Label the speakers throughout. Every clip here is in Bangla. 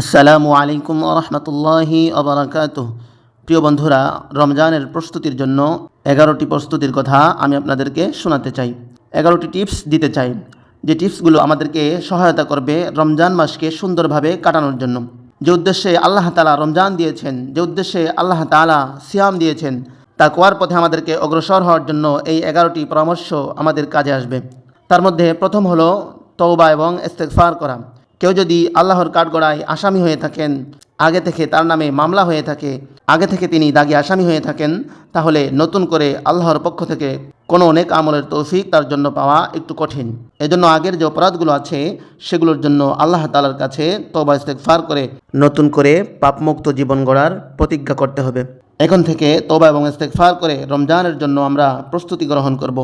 Speaker 1: আসসালামু আলাইকুম রহমতুল্লাহি আবরাকাত প্রিয় বন্ধুরা, রমজানের প্রস্তুতির জন্য এগারোটি প্রস্তুতির কথা আমি আপনাদেরকে শোনাতে চাই। এগারোটি টিপস দিতে চাই। যে টিপসগুলো আমাদেরকে সহায়তা করবে রমজান মাসকে সুন্দরভাবে কাটানোর জন্য। যে উদ্দেশ্যে আল্লাহ তালা রমজান দিয়েছেন, যে উদ্দেশ্যে আল্লাহ তালা সিয়াম দিয়েছেন তা কোয়ার পথে আমাদেরকে অগ্রসর হওয়ার জন্য এই এগারোটি পরামর্শ আমাদের কাজে আসবে। তার মধ্যে প্রথম হলো তওবা এবং ইস্তেগফার করা। কেউ যদি আল্লাহর কাঠগড়ায় আসামি হয়ে থাকেন, আগে থেকে তার নামে মামলা হয়ে থাকে, আগে থেকে তিনি দাগি আসামি হয়ে থাকেন, তাহলে নতুন করে আল্লাহর পক্ষ থেকে কোনো অনেক আমলের তৌফিক তার জন্য পাওয়া একটু কঠিন। এজন্য আগের যে অপরাধগুলো আছে, সেগুলোর জন্য আল্লাহ তালার কাছে তবা ইস্তেগফার করে নতুন করে পাপমুক্ত জীবন গড়ার প্রতিজ্ঞা করতে হবে। এখন থেকে তোবা এবং ইস্তেগফার করে রমজানের জন্য আমরা প্রস্তুতি গ্রহণ করব,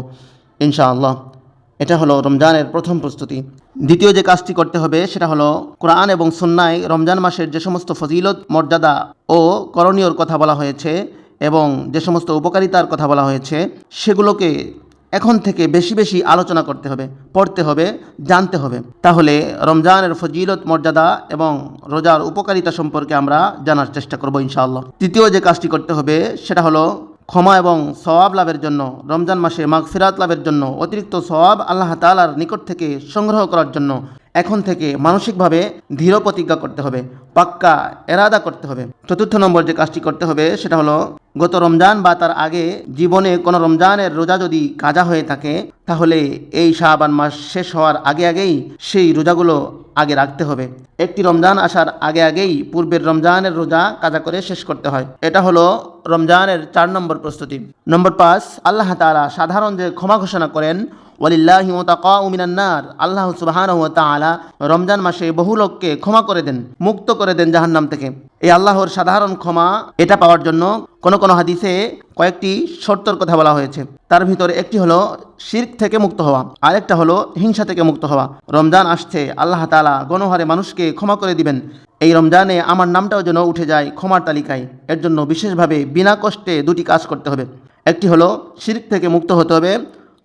Speaker 1: ইনশাআল্লাহ। এটা হলো রমজানের প্রথম প্রস্তুতি। দ্বিতীয় যে কাজটি করতে হবে, সেটা হলো কোরআন এবং সুন্নায় রমজান মাসের যে সমস্ত ফজিলত, মর্যাদা ও করণীয়র কথা বলা হয়েছে এবং যে সমস্ত উপকারিতার কথা বলা হয়েছে, সেগুলোকে এখন থেকে বেশি বেশি আলোচনা করতে হবে, পড়তে হবে, জানতে হবে। তাহলে রমজানের ফজিলত, মর্যাদা এবং রোজার উপকারিতা সম্পর্কে আমরা জানার চেষ্টা করব ইনশাআল্লাহ। তৃতীয় যে কাজটি করতে হবে, সেটা হলো ক্ষমা এবং সওয়াব লাভের জন্য, রমজান মাসে মাগফিরাত লাভের জন্য, অতিরিক্ত সওয়াব আল্লাহ তালার নিকট থেকে সংগ্রহ করার জন্য এখন থেকে মানসিকভাবে দৃঢ় প্রতিজ্ঞা করতে হবে, পাক্কা এরাদা করতে হবে। চতুর্থ নম্বর যে কাজটি করতে হবে, সেটা হলো, গত রমজান বা তার আগে জীবনে কোনো রমজানের রোজা যদি কাজা হয়ে থাকে তাহলে এই শাহবান মাস শেষ হওয়ার আগে আগেই সেই রোজাগুলো আগে রাখতে হবে। একটি রমজান আসার আগে আগেই পূর্বের রমজানের রোজা কাজা করে শেষ করতে হয়। এটা হলো রমজানের চার নম্বর প্রস্তুতি। নম্বর পাঁচ, আল্লাহ তালা সাধারণ যে ক্ষমা ঘোষণা করেন, ওয়ালিল্লাহি উমিনান্নার আল্লাহ সুবাহান তালা রমজান মাসে বহু লোককে ক্ষমা করে দেন, মুক্ত করে দেন জাহান্নাম থেকে। এই আল্লাহর সাধারণ ক্ষমা এটা পাওয়ার জন্য কোন কোনো হাদিসে কয়েকটি শর্তর কথা বলা হয়েছে। তার ভিতরে একটি হলো শির্ক থেকে মুক্ত হওয়া, আরেকটা হলো হিংসা থেকে মুক্ত হওয়া। রমজান আসছে, আল্লাহ তালা গণহারে মানুষকে ক্ষমা করে দিবেন। এই রমজানে আমার নামটাও যেন উঠে যায় ক্ষমার তালিকায়। এর জন্য বিশেষভাবে বিনা কষ্টে দুটি কাজ করতে হবে। একটি হলো শির্ক থেকে মুক্ত হতে হবে,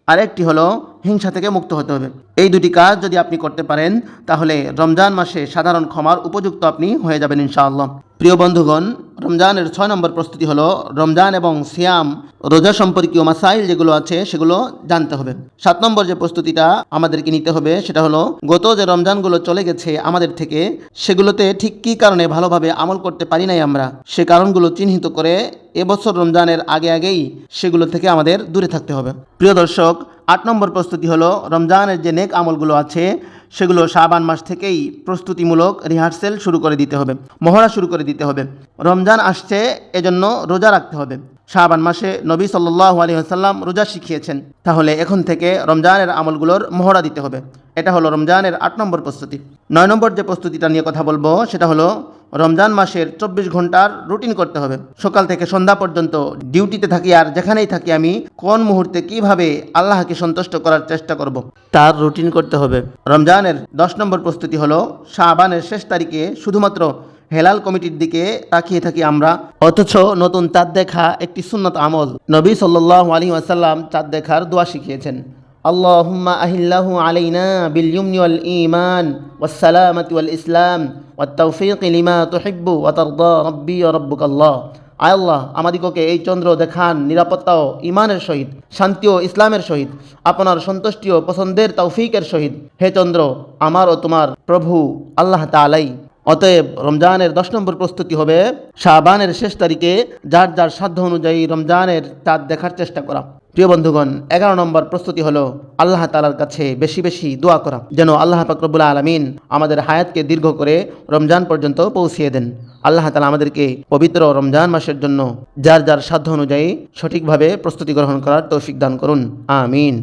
Speaker 1: আরেকটি হলো হিংসা থেকে মুক্ত হতে হবে। এই দুটি কাজ যদি আপনি করতে পারেন, তাহলে রমজান মাসে সাধারণ ক্ষমার উপযুক্ত আপনি হয়ে যাবেন ইনশাআল্লাহ। প্রিয় বন্ধুগণ রমজানের ছয় নম্বর প্রস্তুতি হলো রমজান এবং সিয়াম, রোজা সম্পর্কীয় মাসাইল যেগুলো আছে সেগুলো জানতে হবে। সাত নম্বর যে প্রস্তুতিটা আমাদেরকে নিতে হবে সেটা হলো, গত যে রমজানগুলো চলে গেছে আমাদের থেকে, সেগুলোতে ঠিক কী কারণে ভালোভাবে আমল করতে পারি নাই আমরা? সে কারণগুলো চিহ্নিত করে এবছর রমজানের আগে আগেই সেগুলো থেকে আমাদের দূরে থাকতে হবে। প্রিয় দর্শক, আট নম্বর প্রস্তুতি হলো, রমজানের যে নেক আমলগুলো আছে সেগুলো শাবান মাস থেকেই প্রস্তুতিমূলক রিহার্সেল শুরু করে দিতে হবে, মহড়া শুরু করে দিতে হবে। রমজান আসছে, এজন্য রোজা রাখতে হবে। শাবান মাসে নবী সাল্লু আলী আসাল্লাম রোজা শিখিয়েছেন। তাহলে এখন থেকে রমজানের আমলগুলোর মহড়া দিতে হবে। এটা হলো রমজানের আট নম্বর প্রস্তুতি। নয় নম্বর যে প্রস্তুতিটা নিয়ে কথা বলব, সেটা হলো রমজান মাসের চব্বিশ ঘণ্টার রুটিন করতে হবে। সকাল থেকে সন্ধ্যা পর্যন্ত ডিউটিতে থাকি আর যেখানেই থাকি আমি কোন মুহূর্তে কীভাবে আল্লাহকে সন্তুষ্ট করার চেষ্টা করব। তার রুটিন করতে হবে। রমজানের দশ নম্বর প্রস্তুতি হলো শাহবানের শেষ তারিখে শুধুমাত্র হেলাল কমিটির দিকে তাকিয়ে থাকি আমরা। অথচ নতুন চাঁদ দেখা একটি সুন্নত আমল। নবী সাল্লাহ আলী আসাল্লাম চাঁদ দেখার দোয়া শিখিয়েছেন। اللهم أهله علينا باليمن والإيمان والسلامة والإسلام والتوفيق لما تحب وترضى ربي وربك الله আয় আল্লাহ আমাদিগকে এই চন্দ্র দেখান নিরাপত্তা ও ইমানের সহিত শান্তি ও ইসলামের সহিত আপনার সন্তুষ্টি ও পছন্দের তৌফিকের সহিত হে চন্দ্র আমার ও তোমার প্রভু আল্লাহ তালাই অতএব রমজানের দশ নম্বর প্রস্তুতি হবে শাহবানের শেষ তারিখে যার যার সাধ্য অনুযায়ী রমজানের চাঁদ দেখার চেষ্টা করা প্রিয় বন্ধুগণ, এগারো নম্বর প্রস্তুতি হলো আল্লাহ তালার কাছে বেশি বেশি দোয়া করা। যেন আল্লাহ ফাকরবুল আলমিন আমাদের হায়াতকে দীর্ঘ করে রমজান পর্যন্ত পৌঁছিয়ে দেন। আল্লাহ তালা আমাদেরকে পবিত্র রমজান মাসের জন্য যার যার সাধ্য অনুযায়ী সঠিকভাবে প্রস্তুতি গ্রহণ করার তৌফিক দান করুন। আমিন।